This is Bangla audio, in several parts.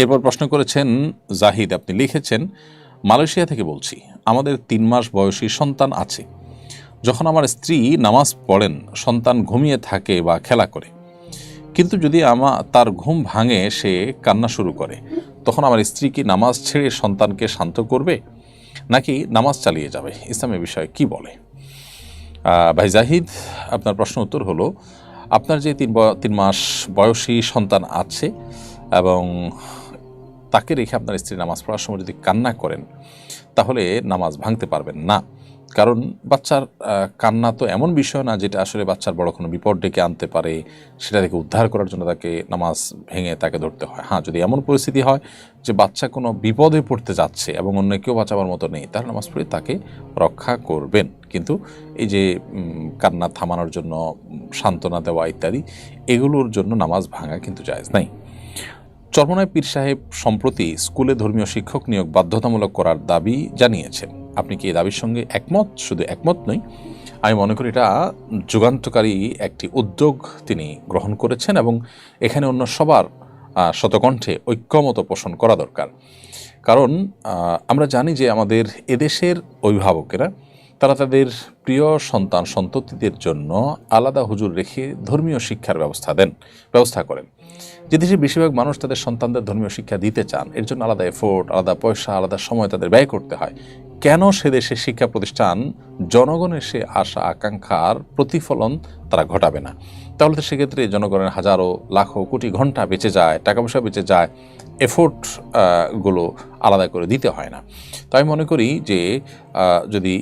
এরপর প্রশ্ন করেছেন, জাহিদ, আপনি লিখেছেন, মালয়েশিয়া থেকে বলছি, আমাদের তিন মাস বয়সী সন্তান আছে। যখন আমার স্ত্রী নামাজ পড়েন, সন্তান ঘুমিয়ে থাকে বা খেলা করে। কিন্তু যদি আমা, তার ঘুম ভাঙে, সে কান্না শুরু করে। তখন আমার স্ত্রী কি নামাজ ছেড়ে সন্তানকে শান্ত করবে? নাকি নামাজ চালিয়ে যাবে? ইসলামের বিষয়ে কি বলে? ভাই জাহিদ, আপনার প্রশ্ন উত্তর হলো, আপনার যে তিন তিন মাস বয়সী সন্তান আছে এবং তাকে রেখে আপনার স্ত্রী নামাজ পড়ার সময় যদি কান্না করেন, তাহলে নামাজ ভাঙতে পারবেন না। কারণ বাচ্চার কান্না তো এমন বিষয় না যেটা আসলে বাচ্চার বড় কোনো বিপদ ডেকে আনতে পারে, সেটা থেকে উদ্ধার করার জন্য তাকে নামাজ ভেঙে তাকে ধরতে হয়। হ্যাঁ যদি এমন পরিস্থিতি হয় যে বাচ্চা কোনো বিপদে পড়তে যাচ্ছে এবং অন্য কেউ বাঁচাবার মতো নেই, তাহলে নামাজ পড়ে তাকে রক্ষা করবেন। কিন্তু এই যে কান্না থামানোর জন্য সান্ত্বনা দেওয়া ইত্যাদি, এগুলোর জন্য নামাজ ভাঙা কিন্তু জায়েজ নাই। চরমনায় পীর সাহেব সম্প্রতি স্কুলে ধর্মীয় শিক্ষক নিয়োগ বাধ্যতামূলক করার দাবি জানিয়েছেন আপনি কি এই দাবির সঙ্গে একমত? শুধু একমত নই, আমি মনে করি এটা যুগান্তকারী একটি উদ্যোগ তিনি গ্রহণ করেছেন এবং এখানে অন্য সবার শতকণ্ঠে ঐক্যমত পোষণ করা দরকার। কারণ আমরা জানি যে আমাদের এদেশের অভিভাবকেরা তারা তাদের প্রিয় সন্তান সন্ততিদের জন্য আলাদা হুজুর রেখে ধর্মীয় শিক্ষার ব্যবস্থা দেন, ব্যবস্থা করেন। যে দেশে বেশিরভাগ মানুষ তাদের সন্তানদের ধর্মীয় শিক্ষা দিতে চান, এর জন্য আলাদা এফোর্ট আলাদা পয়সা, আলাদা সময় তাদের ব্যয় করতে হয়। কেন সে দেশে শিক্ষা প্রতিষ্ঠান, জনগণের সে আশা, আকাঙ্ক্ষার প্রতিফলন তারা ঘটাবে না? তাহলে তো সেক্ষেত্রে জনগণের হাজারো, লাখো, কোটি ঘণ্টা বেঁচে যায় টাকা পয়সা বেঁচে যায় এফোর্টগুলো আলাদা করে দিতে হয় না। তো আমি মনে করি যে যদি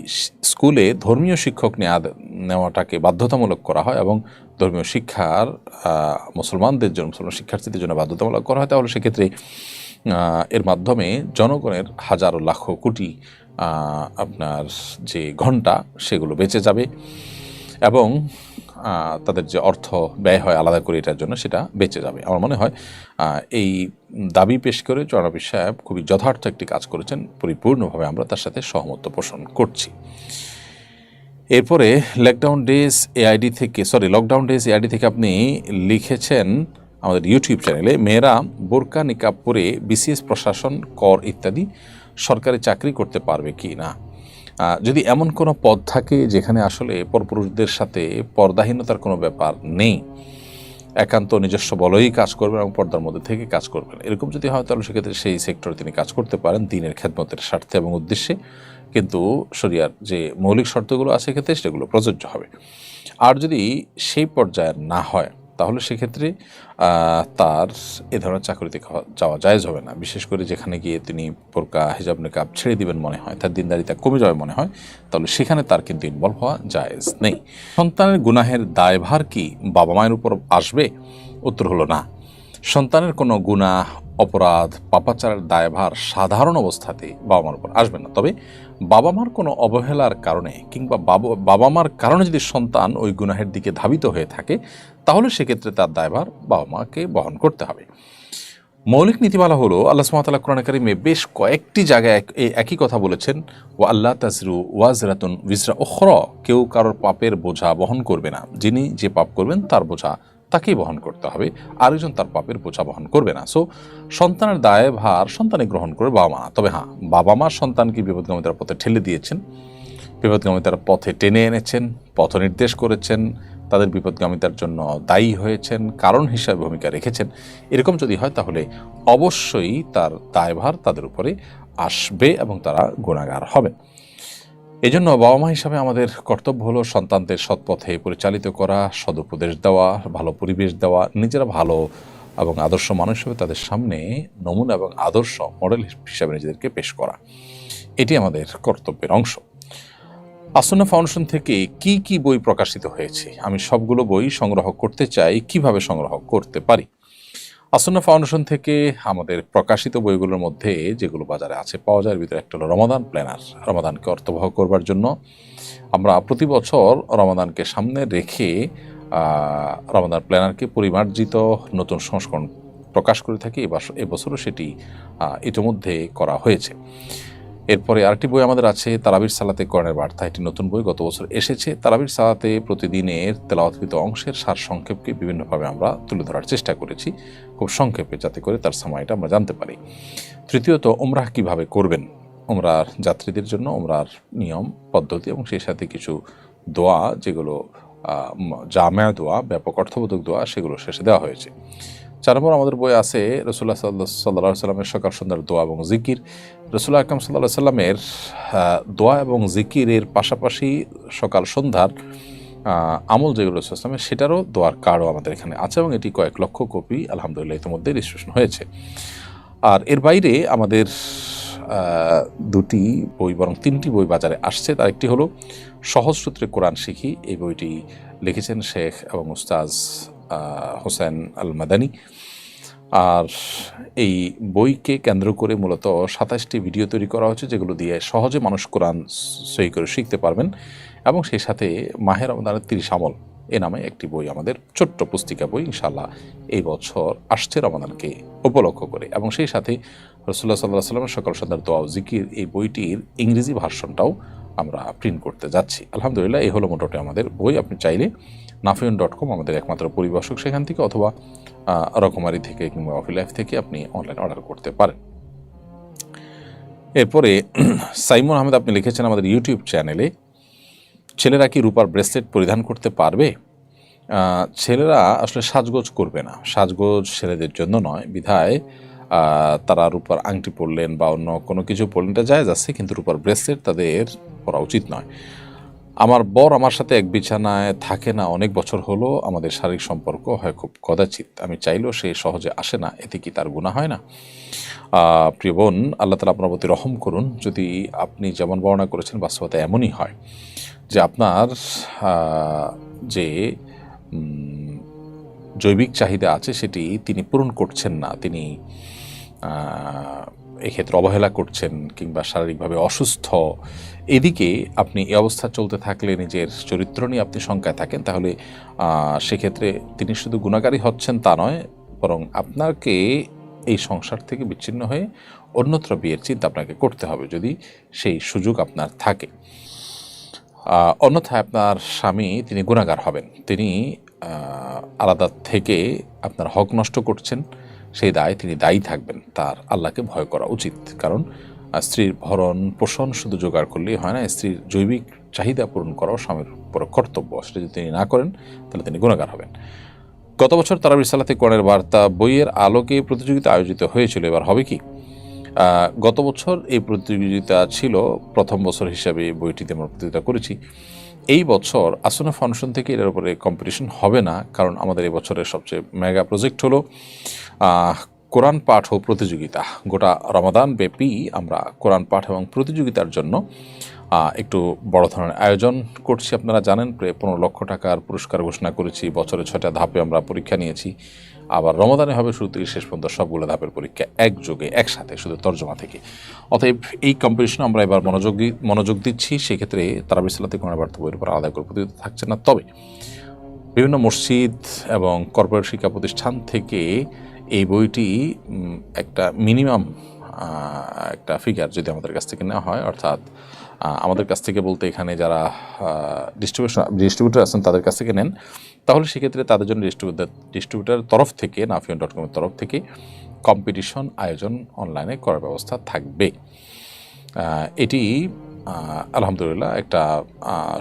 স্কুলে ধর্মীয় শিক্ষক নেওয়া নেওয়াটাকে বাধ্যতামূলক করা হয় এবং ধর্মীয় শিক্ষার মুসলমানদের জন্য, মুসলমান শিক্ষার্থীদের জন্য বাধ্যতামূলক করা হয়, তাহলে সেক্ষেত্রে এর মাধ্যমে জনগণের হাজারো, লাখো, কোটি আপনার যে ঘণ্টা, সেগুলো বেঁচে যাবে এবং তাদের যে অর্থ ব্যয় হয় আলাদা করে এটার জন্য সেটা বেঁচে যাবে। আমার মনে হয় এই দাবি পেশ করে চরণবী সাহেব খুবই যথার্থ একটি কাজ করেছেন, পরিপূর্ণভাবে আমরা তার সাথে সহমত পোষণ করছি। এরপরে লকডাউন ডেজ এআইডি থেকে সরি লকডাউন ডেজ এআইডি থেকে আপনি লিখেছেন আমাদের ইউটিউব চ্যানেলে মেয়েরা বোরকা নিকাব পরে বিসিএস প্রশাসন কর, ইত্যাদি। সরকারি চাকরি করতে পারবে কি না? যদি এমন কোনো পদ থাকে যেখানে আসলে পরপুরুষদের সাথে পর্দাহীনতার কোনো ব্যাপার নেই, একান্ত নিজস্ব বলেই কাজ করবেন এবং পর্দার মধ্যে থেকে কাজ করবেন। এরকম যদি হয় তাহলে সেক্ষেত্রে সেই সেক্টরে তিনি কাজ করতে পারেন দিনের খেদমতের স্বার্থে এবং উদ্দেশ্যে। কিন্তু শরিয়ার যে মৌলিক শর্তগুলো আছে ক্ষেত্রে সেগুলো প্রযোজ্য হবে। আর যদি সেই পর্যায়ের না হয় তাহলে সেক্ষেত্রে তার এ ধরনের চাকরিতে যাওয়া জায়েজ হবে না। বিশেষ করে যেখানে গিয়ে তিনি পোরকা হিজাব, নিকাব ছেড়ে দিবেন মনে হয়, তার দিনদারিতা কমে যাবে মনে হয়, তাহলে সেখানে তার কিন্তু ইনভলভ হওয়া জায়েজ নেই। সন্তানের গুনাহের দায়ভার কি বাবা মায়ের উপর আসবে? উত্তর হলো না। সন্তানের কোনো গুনাহ, অপরাধ, পাপাচারের দায়ভার সাধারণ অবস্থাতে বাবা মার উপর আসবে না। তবে বাবা মার কোনো অবহেলার কারণে কিংবা বাবা মার কারণে যদি সন্তান ওই গুনাহের দিকে ধাবিত হয়ে থাকে তাহলে সেক্ষেত্রে তার দায়ভার বাবা মাকে বহন করতে হবে। মৌলিক নীতিমালা হলো, আল্লাহ সুমাতাল্লাহ কোরআন কারিমে বেশ কয়েকটি জায়গায় এই একই কথা বলেছেন ও আল্লাহ তাজরু ওয়াজরাতুন বিজরা ওখর কেউ কারোর পাপের বোঝা বহন করবে না। যিনি যে পাপ করবেন তার বোঝা তাকেই বহন করতে হবে, আরেকজন তার পাপের বোঝা বহন করবে না। সো সন্তানের দায় ভার সন্তানে গ্রহণ করে বাবা মা। তবে হ্যাঁ বাবা মা সন্তানকে বিপদগামিতার পথে ঠেলে দিয়েছেন, বিপদগামিতার পথে টেনে এনেছেন পথ নির্দেশ করেছেন তাদের বিপদগামিতার জন্য দায়ী হয়েছেন, কারণ হিসাবে ভূমিকা রেখেছেন। এরকম যদি হয়, তাহলে অবশ্যই তার দায়ভার তাদের উপরে আসবে এবং তারা গুণাগার হবে। এজন্য বাবা মা হিসাবে আমাদের কর্তব্য হলো সন্তানদের সৎপথে পরিচালিত করা, সদুপদেশ দেওয়া, ভালো পরিবেশ দেওয়া, নিজেরা ভালো এবং আদর্শ মানুষ হিসেবে তাদের সামনে নমুনা এবং আদর্শ মডেল হিসাবে নিজেদেরকে পেশ করা। এটি আমাদের কর্তব্যের অংশ। আসন্ন ফাউন্ডেশন থেকে কি কি বই প্রকাশিত হয়েছে? আমি সবগুলো বই সংগ্রহ করতে চাই, কীভাবে সংগ্রহ করতে পারি? আসন্ন ফাউন্ডেশন থেকে আমাদের প্রকাশিত বইগুলোর মধ্যে যেগুলো বাজারে আছে, পাওয়া যায় ভিতরে একটা হলো রমাদান প্ল্যানার। রমাদানকে অর্থবহ করবার জন্য আমরা প্রতি বছর রমাদানকে সামনে রেখে রমাদান প্ল্যানারকে পরিমার্জিত নতুন সংস্করণ প্রকাশ করে থাকি। এবছরও সেটি ইতিমধ্যে করা হয়েছে। এরপরে আরেকটি বই আমাদের আছে তারাবির সালাতে করণের বার্তা। এটি নতুন বই, গত বছর এসেছে। তারাবির সালাতে প্রতিদিনের তেলাওয়াতকৃত অংশের সার সংক্ষেপকে বিভিন্নভাবে আমরা তুলে ধরার চেষ্টা করেছি, খুব সংক্ষেপে, যাতে করে তার সময়টা আমরা জানতে পারি। তৃতীয়ত ওমরাহ কীভাবে করবেন? ওমরার যাত্রীদের জন্য ওমরার নিয়ম, পদ্ধতি এবং সেই সাথে কিছু দোয়া, যেগুলো জামেয়া দোয়া, ব্যাপক অর্থবোধক দোয়া, সেগুলো শেষে দেওয়া হয়েছে। চার নম্বর আমাদের বই আছে রসুল্লাহ সাল্লাহ সাল্লাহ সাল্লামের সকাল সন্ধ্যার দোয়া এবং জিকির। রসুল্লাহ আকরম সাল্লাহ সাল্লামের দোয়া এবং জিকিরের পাশাপাশি সকাল সন্ধ্যার আমল যেগুলো ইসলামের সেটারও দোয়ার কার্ডও আমাদের এখানে আছে এবং এটি কয়েক লক্ষ কপি, আলহামদুলিল্লাহ, ইতিমধ্যে রেজিস্ট্রেশন হয়েছে। আর এর বাইরে আমাদের দুটি বই বরং তিনটি বই বাজারে আসছে। তার একটি হলো সহজ সূত্রে কোরআন শিখি, এই বইটি লিখেছেন শেখ এবং উস্তাজ হোসেন আল মাদানী আর এই বইকে কেন্দ্র করে মূলত সাতাশটি ভিডিও তৈরি করা হয়েছে, যেগুলো দিয়ে সহজে মানুষ কোরআন সই করে শিখতে পারবেন। এবং সেই সাথে মাহের রমদানের তিরিশ আমল, এ নামে একটি বই, আমাদের ছোট্ট পুস্তিকা বই ইনশাল্লাহ এই বছর আসছে রমাদানকে উপলক্ষ করে। এবং সেই সাথে রসুল্লাহ সাল্লাহ সাল্লামের সকাল সন্ধ্যার দোয়া জিকির, এই বইটির ইংরেজি ভার্সনটাও আমরা প্রিন্ট করতে যাচ্ছি। আলহামদুলিল্লাহ, এই হলো মোটামুটি আমাদের বই। আপনি চাইলে নাফিয়ন ডট কম আমাদের একমাত্র পরিবেশক সেখান থেকে অথবা রকমারি থেকে কিংবা অফি লাইফ থেকে আপনি অনলাইন অর্ডার করতে পারেন। এরপরে, সাইমন আহমেদ, আপনি লিখেছেন আমাদের ইউটিউব চ্যানেলে ছেলেরা কি রূপার ব্রেসলেট পরিধান করতে পারবে? ছেলেরা আসলে সাজগোজ করবে না। সাজগোজ ছেলেদের জন্য নয়। বিধায় তারা রূপার আংটি পরলেন বা অন্য কোনো কিছু পরলেন যায় যাচ্ছে কিন্তু রূপার ব্রেসলেট তাদের পরা উচিত নয়। আমার বর আমার সাথে এক বিছানায় থাকে না, অনেক বছর হলো আমাদের শারীরিক সম্পর্ক হয় খুব কদাচিত আমি চাইলেও সে সহজে আসে না, এতে কি তার গুণা হয় না? প্রিয় বোন, আল্লাহ তালা আপনার প্রতি রহম করুন। যদি আপনি যেমন বর্ণনা করেছেন, বাস্তবতা এমনই হয় যে আপনার যে জৈবিক চাহিদা আছে সেটি তিনি পূরণ করছেন না। তিনি এক্ষেত্রে অবহেলা করছেন কিংবা শারীরিকভাবে অসুস্থ, এদিকে আপনি এই অবস্থা চলতে থাকলে নিজের চরিত্র নিয়ে আপনি শঙ্কায় থাকেন, তাহলে সেক্ষেত্রে তিনি শুধু গুণাকারী হচ্ছেন তা নয়, বরং আপনাকে এই সংসার থেকে বিচ্ছিন্ন হয়ে অন্যত্র বিয়ের চিন্তা আপনাকে করতে হবে যদি সেই সুযোগ আপনার থাকে। অন্যথায় আপনার স্বামী তিনি গুণাগার হবেন, তিনি আলাদা থেকে আপনার হক নষ্ট করছেন সেই দায় তিনি দায়ী থাকবেন, তার আল্লাহকে ভয় করা উচিত। কারণ স্ত্রীর ভরণ পোষণ শুধু জোগাড় করলেই হয় না, স্ত্রীর জৈবিক চাহিদা পূরণ করাও স্বামীর উপর কর্তব্য। সেটা যদি তিনি না করেন, তাহলে তিনি গুণাগার হবেন। গত বছর তারাবির সালাতে কোরআনের বার্তা, বইয়ের আলোকে প্রতিযোগিতা আয়োজিত হয়েছিল। এবার হবে কি? গত বছর এই প্রতিযোগিতা ছিল প্রথম বছর হিসাবে বইটিতে আমরা প্রতিযোগিতা করেছি। এই বছর আসনা ফাংশন থেকে এটার উপরে কম্পিটিশন হবে না, কারণ আমাদের এই বছরের সবচেয়ে মেগা প্রজেক্ট হলো কোরআন পাঠ ও প্রতিযোগিতা। গোটা রমাদান ব্যাপী আমরা কোরআন পাঠ এবং প্রতিযোগিতার জন্য একটু বড় ধরনের আয়োজন করছি। আপনারা জানেন, প্রায় পনেরো লক্ষ টাকার পুরস্কার ঘোষণা করেছি। বছরে ছয়টা ধাপে আমরা পরীক্ষা নিয়েছি। আবার রমাদানে হবে শুরু থেকে শেষ পর্যন্ত সবগুলো ধাপের পরীক্ষা একযোগে, একসাথে, শুধু তর্জমা থেকে। অতএব এই কম্পিটিশনে আমরা এবার মনোযোগ মনোযোগ দিচ্ছি। সেক্ষেত্রে তারা বিশালাতে কোনো বার্তা বইয়ের উপর আলাদা করে প্রতিযোগিতা থাকছে না। তবে বিভিন্ন মসজিদ এবং কর্পোরেট শিক্ষা প্রতিষ্ঠান থেকে এই বইটি একটা মিনিমাম একটা ফিগার যদি আমাদের কাছ থেকে নেওয়া হয়, অর্থাৎ আমাদের কাছ থেকে বলতে এখানে যারা ডিস্ট্রিবিউশন ডিস্ট্রিবিউটার আছেন তাদের কাছ থেকে নেন, তাহলে সেক্ষেত্রে তাদের জন্য ডিস্ট্রিবিউটার ডিস্ট্রিবিউটারের তরফ থেকে নাফিয়ন ডট কমের তরফ থেকে কম্পিটিশন আয়োজন অনলাইনে করার ব্যবস্থা থাকবে। এটি আলহামদুলিল্লাহ একটা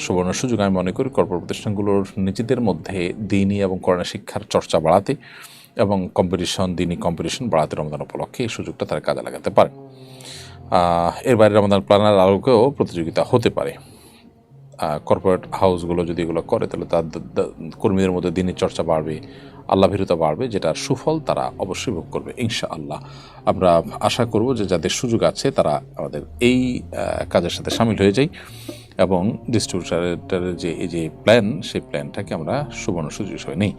সুবর্ণ সুযোগ। আমি মনে করি কর্পোরেট প্রতিষ্ঠানগুলোর নিজেদের মধ্যে দিনই এবং করোনা শিক্ষার চর্চা বাড়াতে এবং কম্পিটিশন দিনই কম্পিটিশন বাড়াতে রমজান উপলক্ষে এই সুযোগটা তারা কাজে লাগাতে পারে। এর বাইরে রমজান প্ল্যানার আলোকেও প্রতিযোগিতা হতে পারে। কর্পোরেট হাউসগুলো যদি এগুলো করে, তাহলে তার কর্মীদের মধ্যে দিনের চর্চা বাড়বে আল্লাহ ভীরতা বাড়বে, যেটার সুফল তারা অবশ্যই ভোগ করবে ইনশা আল্লাহ আমরা আশা করব যে যাদের সুযোগ আছে, তারা আমাদের এই কাজের সাথে সামিল হয়ে যাই এবং ডিস্ট্রিবিউটারের যে, এই যে প্ল্যান সেই প্ল্যানটাকে আমরা সুবর্ণ সুযোগ হিসেবে নেই।